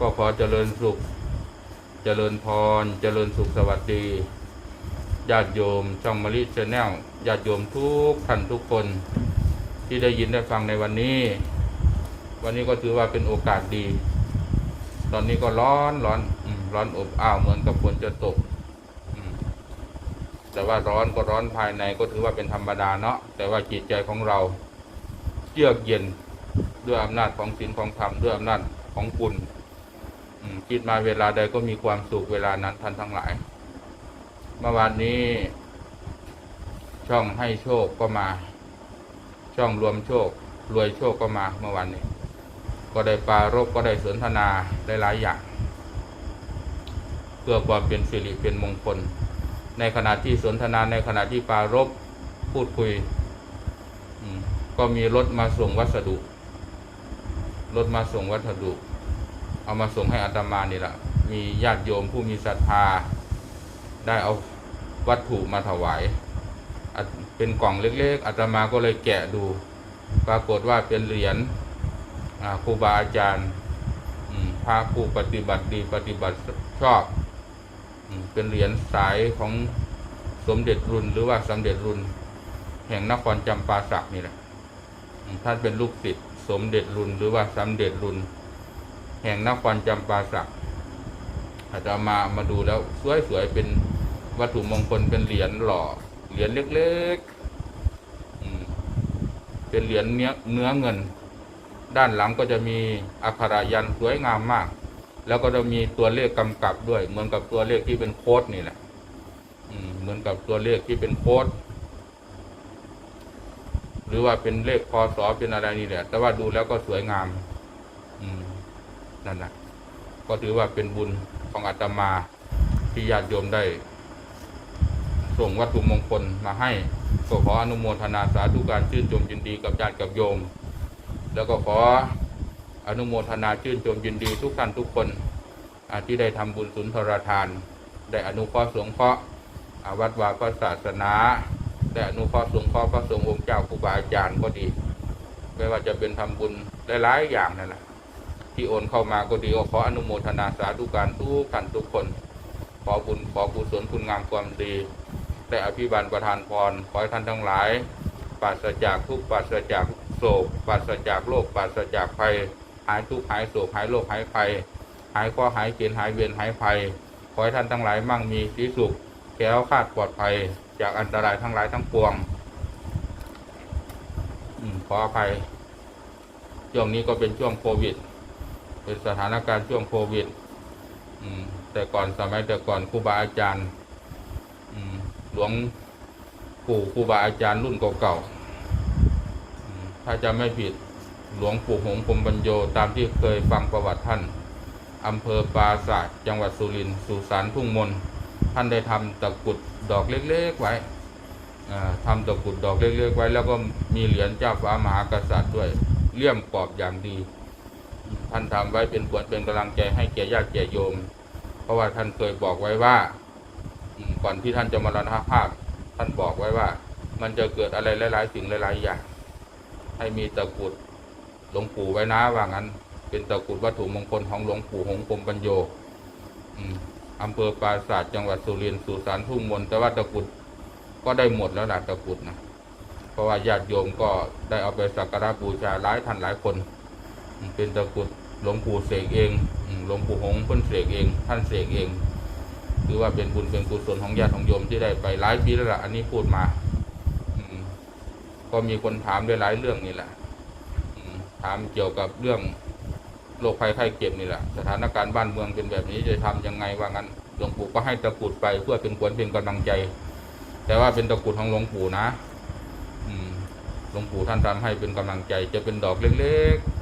ก็ขอเจริญสุข เจริญพร เจริญสุขสวัสดี ญาติโยมช่องมะลิชแนลญาติโยมทุกท่านทุกคนที่ได้ยินได้ฟังในวันนี้ วันนี้ก็ถือว่าเป็นโอกาสดี ตอนนี้ก็ร้อนร้อนร้อนอบอ้าวเหมือนกับฝนจะตกแต่ว่าร้อนก็ร้อนภายในก็ถือว่าเป็นธรรมดาเนาะแต่ว่าจิตใจของเราเยือกเย็นด้วยอำนาจของศีลของธรรมด้วยอำนาจของบุญ อืมคิดมาเวลาใดก็มีความสุขเวลานั้นท่านทั้งหลาย เมื่อวานนี้ ช่องให้โชคก็มา ช่องรวมโชค รวยโชคก็มาเมื่อวานนี้ ก็ได้ปรารบก็ได้สนทนาได้หลายอย่าง เพื่อความเป็นสิริเป็นมงคล ในขณะที่สนทนาในขณะที่ปรารบพูดคุยก็มีรถมาส่งวัสดุ รถมาส่งวัสดุ เอามาส่งให้อาตมานี่แหละมีญาติโยมผู้มีศรัทธา ได้เอาวัตถุมาถวายเป็นกล่องเล็กๆอาตมาก็เลยแกะดู ปรากฏว่าเป็นเหรียญครูบาอาจารย์พระผู้ปฏิบัติดีปฏิบัติชอบ เป็นเหรียญสายของสมเด็จรุ่นหรือว่าสมเด็จรุ่น แห่งนครจำปาสักนี่แหละท่านเป็นลูกศิษย์สมเด็จรุ่นหรือว่าสมเด็จรุ่น แห่งนครจำปาสักอาจจะมามาดูแล้วสวยๆเป็นวัตถุมงคลเป็นเหรียญหล่อเหรียญเล็กๆเป็นเหรียญเนื้อเนื้อเงิน ด้านหลังก็จะมีอักขระยันต์สวยงามมาก แล้วก็จะมีตัวเลขกำกับด้วย เหมือนกับตัวเลขที่เป็นโค้ดนี่แหละเหมือนกับตัวเลขที่เป็นโค้ดหรือว่าเป็นเลขพศเป็นอะไรนี่แหละ แต่ว่าดูแล้วก็สวยงาม อืม นั่นแหละก็ถือว่าเป็นบุญของอาตมาที่ญาติโยมได้ ส่งวัตถุมงคลมาให้ก็ขออนุโมทนาสาธุการชื่นชมยินดีกับญาติกับโยม แล้วก็ขออนุโมทนาชื่นชมยินดีทุกท่านทุกคนที่ได้ทำบุญสุนทรทาน ได้อนุเคราะห์สงเคราะห์วัดวาพระศาสนาได้อนุเคราะห์สงเคราะห์พระสงฆ์องค์เจ้าครูบาอาจารย์ก็ดี ไม่ว่าจะเป็นทำบุญหลายๆอย่างนั่นแหละ ที่โอนเข้ามาก็ดีก็ขออนุโมทนาสาธุการทุกท่านทุกคน ขอบุญขอกุศลคุณงามความดี ได้อภิบาลประทานพรขอให้ท่านทั้งหลายปราศจากทุกปราศจากโศกปราศจากโรคปราศจากภัย หายทุกหายโศกหายโรคหายภัย หายข้อหายเกณฑ์หายเวียนหายภัย ขอให้ท่านทั้งหลายมั่งมีสีสุขแคล้วคาดปลอดภัย จากอันตรายทั้งหลายทั้งปวงขออภัยช่วงนี้ก็เป็นช่วงโควิด เป็นสถานการณ์ช่วงโควิดแต่ก่อนสมัยแต่ก่อนครูบาอาจารย์หลวงปู่ครูบาอาจารย์รุ่นเก่าๆถ้าจะไม่ผิดหลวงปู่หงพรมปัญโยตามที่เคยฟังประวัติท่านอำเภอปราศาสตร์จังหวัดสุรินทร์สุสานทุ่งมนท่านได้ทำตะกุดดอกเล็กๆไว้อ่าทำตะกุดดอกเล็กๆไว้ แล้วก็มีเหรียญเจ้าฟ้ามหากษัตริย์ด้วยเลี่ยมกรอบอย่างดี ท่านทำไว้เป็นขวัญเป็นกำลังใจให้แก่ญาติแก่โยม เพราะว่าท่านเคยบอกไว้ว่าก่อนที่ท่านจะมรณภาพ ท่านบอกไว้ว่า มันจะเกิดอะไรหลาย ๆ สิ่งหลาย ๆ อย่าง ให้มีตะกรุดหลวงปู่ไว้นะว่างั้น เป็นตะกรุดวัตถุมงคลของหลวงปู่หงส์พรมปัญโยอืมอำเภอปราศาสตร์จังหวัดสุรินทร์สุสานทุ่งมนแต่ว่าตะกรุดก็ได้หมดแล้วล่ะตะกรุดนะเพราะว่าญาติโยมก็ได้เอาไปสักการะบูชาหลายท่านหลายคน เป็นตะกรุด หลวงปู่เสกเองหลวงปู่หงเพิ่นเสกเอง ท่านเสกเองถือว่าเป็นบุญเป็นกุศลของญาติของโยมที่ได้ไปหลายปีแล้วล่ะอันนี้พูดมาก็มีคนถามได้หลายเรื่องนี่แหละถามเกี่ยวกับเรื่องโรคภัยไข้เจ็บนี่แหละสถานการณ์บ้านเมืองเป็นแบบนี้จะทำยังไงว่างั้นหลวงปู่ก็ให้ตะกรุดไปเพื่อเป็นขวัญเป็นกำลังใจ แต่ว่าเป็นตะกรุดของหลวงปู่นะอืมหลวงปู่ท่านทำให้เป็นกำลังใจ จะเป็นดอกเล็กๆ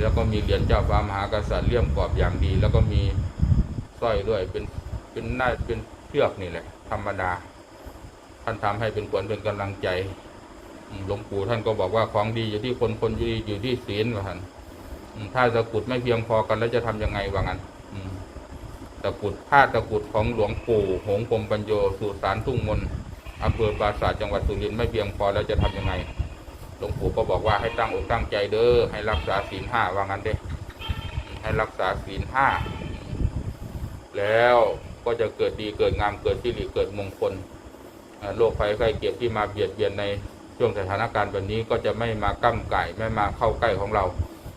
แล้วก็มีเหรียญเจ้าฟ้ามหากษัตริย์เลี่ยมกรอบอย่างดี แล้วก็มีสร้อยด้วยเป็นเป็นหน้าเป็นเชือกนี่แหละ ธรรมดา ท่านทำให้เป็นขวัญเป็นกำลังใจหลวงปู่ท่านก็บอกว่าของดีอยู่ที่คนคนดีอยู่ที่ศีลว่าท่านถ้าตะกุดไม่เพียงพอกันแล้วจะทำยังไงว่างั้นตะกุดผ้าตะกุดของหลวงปู่หงส์พรมปัญโยสุสานทุ่งมนอำเภอปราสาทจังหวัดสุรินทร์ไม่เพียงพอแล้วจะทำยังไง หลวงปู่ก็บอกว่าให้ตั้งอกตั้งใจเด้อให้รักษาศีลห้าว่างั้นเด้ให้รักษาศีลห้าแล้วก็จะเกิดดีเกิดงามเกิดสิริเกิดมงคลโรคภัยไข้เจ็บที่มาเบียดเบียนในช่วงสถานการณ์แบบนี้ก็จะไม่มาก้ำไก่ไม่มาเข้าใกล้ของเรา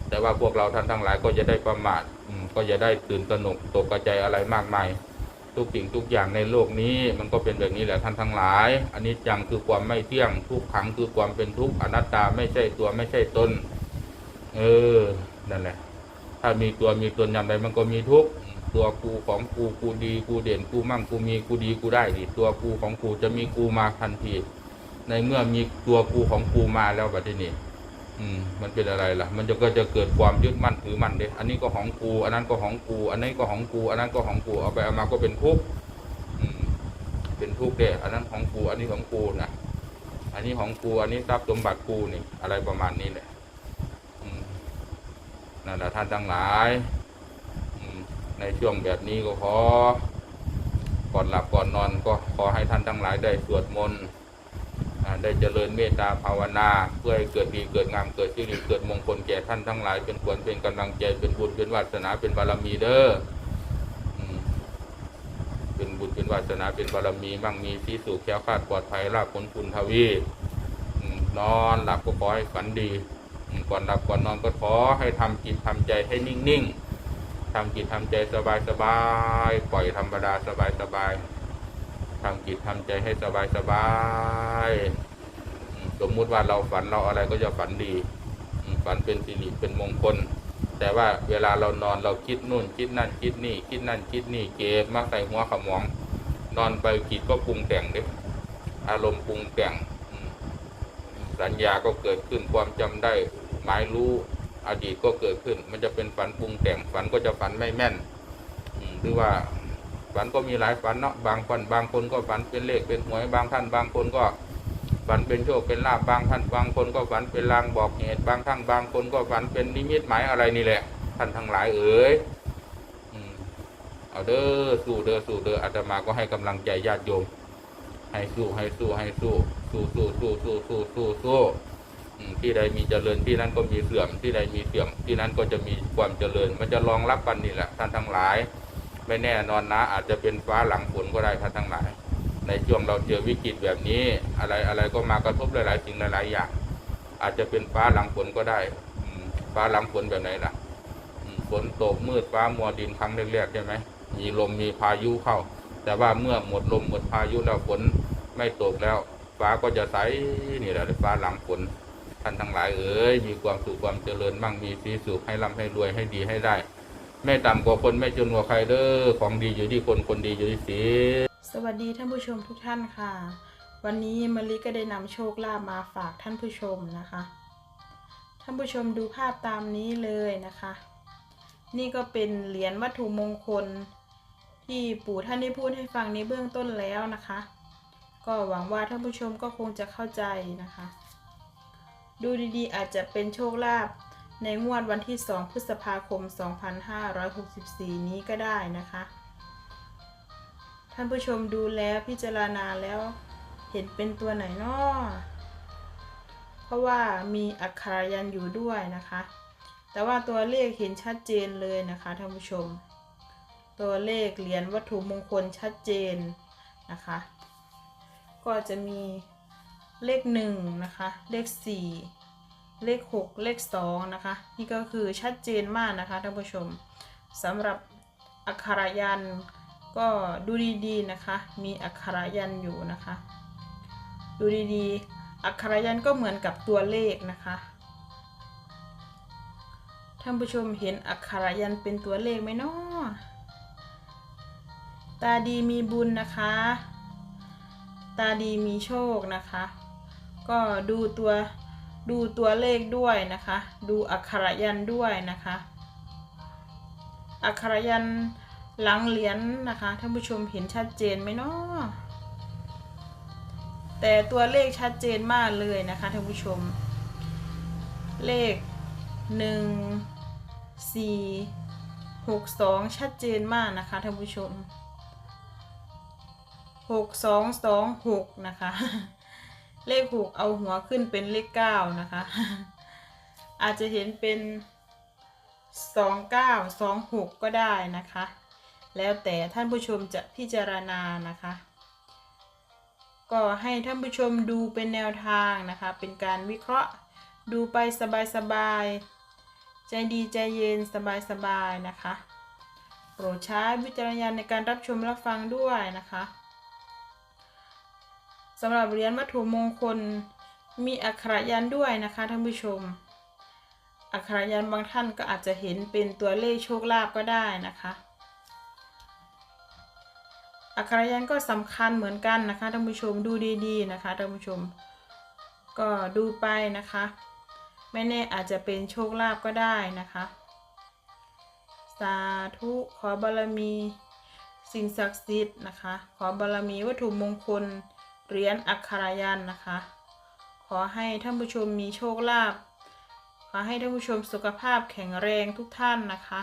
แต่ว่าพวกเราท่านทั้งหลายก็จะได้ประมาทก็จะได้ตื่นตระหนกตกกระจอะไรมากมาย ทุกสิ่งทุกอย่างในโลกนี้ มันก็เป็นแบบนี้แหละท่านทั้งหลายอันนี้จังคือความไม่เที่ยงทุกขังคือความเป็นทุกข์อนัตตาไม่ใช่ตัวไม่ใช่ตนเออนั่นแหละ ถ้ามีตัวมีตนอย่างไรมันก็มีทุกข์ตัวกูของกูกูดีกูเด่นกูมั่งกูมีกูดีกูได้ดิตัวกูของกูจะมีกูมาทันที ในเมื่อมีตัวกูของกูมาแล้วแบัดนี้ อืมมันเป็นอะไรล่ะ มันจะก็จะเกิดความยึดมั่นถือมั่นเด้อันนี้ก็ของกู อันนั้นก็ของกู อันนี้ก็ของกู อันนั้นก็ของกู เอาไปเอามาก็เป็นทุกข์เป็นทุกข์เด้อันนั้นของกู อันนี้ของกูนะ อันนี้ของกู อันนี้ทรัพย์สมบัติกูนี่ อะไรประมาณนี้แหละนั่นแหละท่านทั้งหลายในช่วงแบบนี้ก็ขอ ก่อนหลับก่อนนอนก็ขอให้ท่านทั้งหลายได้สวดมนต์ ได้เจริญเมตตาภาวนา เพื่อให้เกิดดีเกิดงามเกิดสิริเกิดมงคลแก่ท่านทั้งหลายเป็นควรเป็นกำลังใจเป็นบุญเป็นวาสนาเป็นบารมีเด้อเป็นบุญเป็นวาสนาเป็นบารมีมั่งมีสีสุขแคล้วคลาดปลอดภัยลาภผลคุณทวีนอนหลับก็ขอให้ฝันดีก่อนหลับก่อนนอนก็ขอให้ทำจิตทำใจให้นิ่งๆทำจิตทำใจสบายๆปล่อยธรรมดาสบาสบายๆ ทำจิตทำใจให้สบายสบายๆสมมุติว่าเราฝันเราอะไรก็จะฝันดีฝันเป็นสิริเป็นมงคล แต่ว่าเวลาเรานอนเราคิดนู่นคิดนั่นคิดนี่ คิดนั่นคิดนี่เก็บมาใส่หัวขมอง นอนไปจิตก็ปรุงแต่งเด้อารมณ์ปรุงแต่งสัญญาก็เกิดขึ้นความจำได้หมายรู้อดีตก็เกิดขึ้น มันจะเป็นฝันปรุงแต่งฝันก็จะฝันไม่แม่นหรือว่า ฝันก็มีหลายฝันเนาะบางคนบางคนก็ฝันเป็นเลขเป็นหวยบางท่านบางคนก็ฝันเป็นโชคเป็นลาบบางท่านบางคนก็ฝันเป็นลางบอกเหตุบางท่านบางคนก็ฝันเป็นนิมิตหมายอะไรนี่แหละ ท่านทั้งหลายเอ๋ยเอาเด้อสู้เด้อสู้เด้ออาตมาก็ให้กำลังใจญาติโยม ให้สู้ให้สู้ให้สู้สู้สู้สู้สู้สู้สู้สู้ที่ใดมีเจริญที่นั้นก็มีเสื่อมที่ใดมีเสื่อมที่นั้นก็จะมีความเจริญ มันจะรองรับกันนี่แหละท่านทั้งหลาย ไม่แน่นอนนะ อาจจะเป็นฟ้าหลังฝนก็ได้ท่านทั้งหลาย ในช่วงเราเจอวิกฤตแบบนี้ อะไรอะไรก็มากระทบหลายๆสิ่งหลายๆอย่าง อาจจะเป็นฟ้าหลังฝนก็ได้ฟ้าหลังฝนแบบไหนล่ะฝนตกมืดฟ้ามัวดินครั้งแรกๆใช่ไหมมีลมมีพายุเข้า แต่ว่าเมื่อหมดลมหมดพายุแล้วฝนไม่ตกแล้ว ฟ้าก็จะใสนี่แหละฟ้าหลังฝนท่านทั้งหลายเอ๋ยมีความสุขความเจริญมั่งมีสีสุขให้ร่ำให้รวยให้ดีให้ได้ ไม่ต่ำกว่าคนไม่จนกว่าใครเด้อของดีอยู่ที่คนคนดีอยู่ที่ศีลสวัสดีท่านผู้ชมทุกท่านค่ะ วันนี้มะลิก็ได้นำโชคลาภมาฝากท่านผู้ชมนะคะ ท่านผู้ชมดูภาพตามนี้เลยนะคะ นี่ก็เป็นเหรียญวัตถุมงคล ที่ปู่ท่านได้พูดให้ฟังในเบื้องต้นแล้วนะคะ ก็หวังว่าท่านผู้ชมก็คงจะเข้าใจนะคะ ดูดีๆ อาจจะเป็นโชคลาภ ในงวดวันที่ 2 พฤษภาคม 2564 นี้ก็ได้นะคะ ท่านผู้ชมดูแล้วพิจารณาแล้วเห็นเป็นตัวไหนนาะเพราะว่ามีอักขรยันอยู่ด้วยนะคะ แต่ว่าตัวเลขเห็นชัดเจนเลยนะคะท่านผู้ชม ตัวเลขเหรียญวัตถุมงคลชัดเจนนะคะ ก็จะมีเลขหนึ่งนะคะ เลขสี่ เลขหกเลขสองนะคะ นี่ก็คือชัดเจนมากนะคะท่านผู้ชมสำหรับอักขระยันก็ดูดีๆนะคะ มีอักขระยันอยู่นะคะ ดูดีๆ อักขระยันก็เหมือนกับตัวเลขนะคะท่านผู้ชมเห็นอักขระยันเป็นตัวเลขไหมเนาะตาดีมีบุญนะคะ ตาดีมีโชคนะคะ ก็ดูตัว ดูตัวเลขด้วยนะคะ ดูอักขระยันด้วยนะคะ อักขระยันหลังเหรียญนะคะท่านผู้ชมเห็นชัดเจนไหมเนาะแต่ตัวเลขชัดเจนมากเลยนะคะท่านผู้ชม เลขหนึ่งสี่หกสองชัดเจนมากนะคะท่านผู้ชมหกสองสองหกนะคะ เลขหกเอาหัวขึ้นเป็นเลขเก้านะคะ อาจจะเห็นเป็น2926ก็ได้นะคะ แล้วแต่ท่านผู้ชมจะพิจารณานะคะ ก็ให้ท่านผู้ชมดูเป็นแนวทางนะคะ เป็นการวิเคราะห์ดูไปสบายๆ ใจดีใจเย็นสบายๆนะคะ โปรดใช้วิจารณญาณในการรับชมรับฟังด้วยนะคะ สำหรับเหรียญวัตถุมงคลมีอักขระยันด้วยนะคะท่านผู้ชม อักขระยันบางท่านก็อาจจะเห็นเป็นตัวเลขโชคลาภก็ได้นะคะ อักขระยันก็สำคัญเหมือนกันนะคะท่านผู้ชมดูดีๆนะคะท่านผู้ชม ก็ดูไปนะคะ ไม่แน่อาจจะเป็นโชคลาภก็ได้นะคะ สาธุขอบารมี สิ่งศักดิ์สิทธิ์นะคะ ขอบารมีวัตถุมงคล เหรียญอักขรายันนะคะ ขอให้ท่านผู้ชมมีโชคลาภขอให้ท่านผู้ชมสุขภาพแข็งแรงทุกท่านนะคะ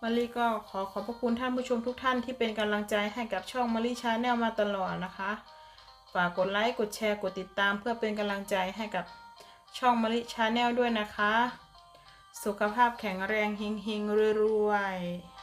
มารีก็ขอขอบพระคุณท่านผู้ชมทุกท่านที่เป็นกำลังใจให้กับช่องมารีชาแนลมาตลอดนะคะ ฝากกดไลค์กดแชร์กดติดตามเพื่อเป็นกำลังใจให้กับช่องมาริชาแนลด้วยนะคะ สุขภาพแข็งแรงเฮงๆรวยๆ